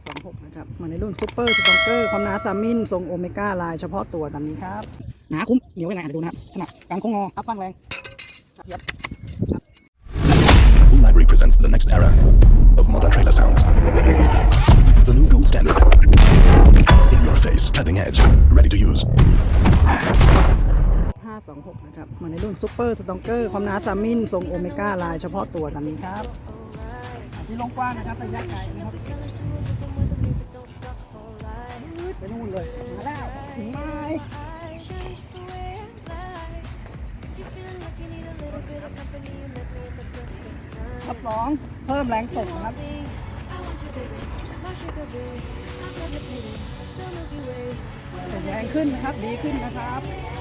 526 นะครับมาในรุ่นซูเปอร์สตองเกอร์ความหนา3มิลทรงโอเมก้าลายเฉพาะตัวตามนี้ครับ หนาคุ้มเหนียวยังไงอะเดี๋ยวดูนะครับขนาดกลางโค้งงออัพข้างแรงยับ Library presents the next era of modern trailer sounds. The new gold standard. In your face, cutting edge, ready to use. 526 นะครับมาในรุ่นซูเปอร์สตองเกอร์ความหนา3มิลทรงโอเมก้าลายเฉพาะตัวตามนี้ครับอะ ที่ลงกว้างนะครับระยะไกลนะครับไปนู่นเลยมาแล้วถึงไม้ครับสองเพิ่มแรงส่งนะครับส่งแรงขึ้นนะครับ ดีขึ้นนะครับ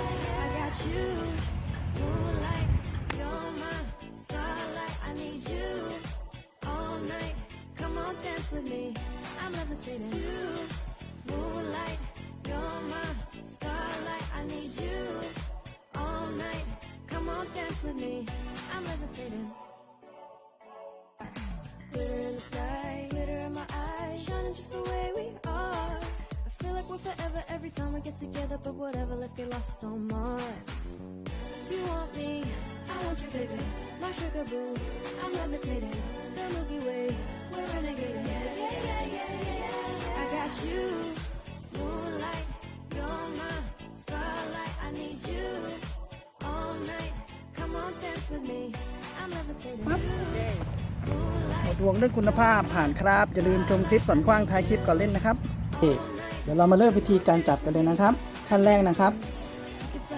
with me. I'm levitating. Glitter in the sky, glitter in my eyes, shining just the way we are. I feel like we're forever every time we get together, but whatever, let's get lost on Mars. You want me, I want you, baby. My sugar boo, I'm levitating. The Milky Way, ปั๊บหมดดวงด้วยคุณภาพผ่านครับ อย่าลืมชมคลิปสอนกว้างท้ายคลิปก่อนเล่นนะครับเดี๋ยวเรามาเริ่มวิธีการจับกันเลยนะครับ ขั้นแรกนะครับ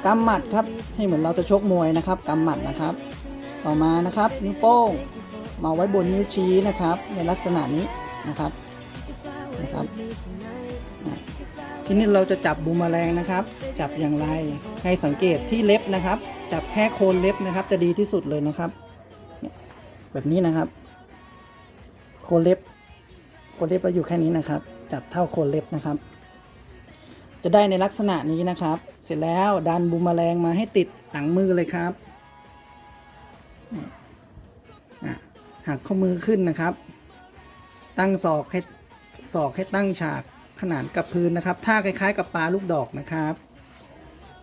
กำหมัดครับให้เหมือนเราจะชกมวยนะครับกำหมัดนะครับ ต่อมานะครับ นิ้วโป้งมาไว้บนนิ้วชี้นะครับ ในลักษณะนี้นะครับนะครับทีนี้เราจะจับบูมแมลงนะครับ จับอย่างไรให้สังเกตที่เล็บนะครับ จับแค่โคนเล็บนะครับ จะดีที่สุดเลยนะครับ แบบนี้นะครับ โคนเล็บ โคนเล็บเราอยู่แค่นี้นะครับ จับเท่าโคนเล็บนะครับ จะได้ในลักษณะนี้นะครับ เสร็จแล้วดันบูมแมลงมาให้ติดหลังมือเลยครับหักข้อมือขึ้นนะครับ ตั้งศอกให้ศอกให้ตั้งฉากขนานกับพื้นนะครับท่าคล้าย ๆ กับปลาลูกดอกนะครับ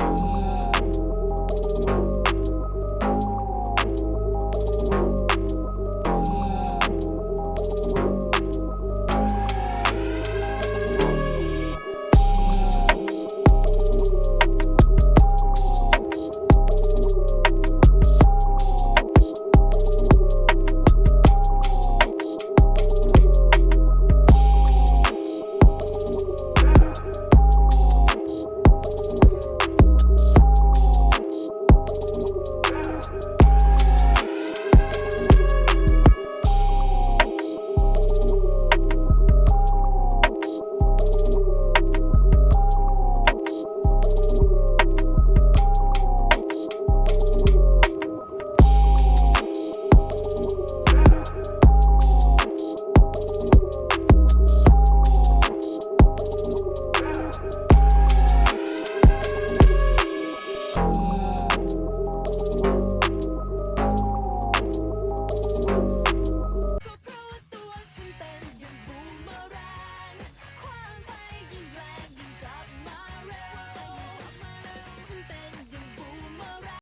Bye.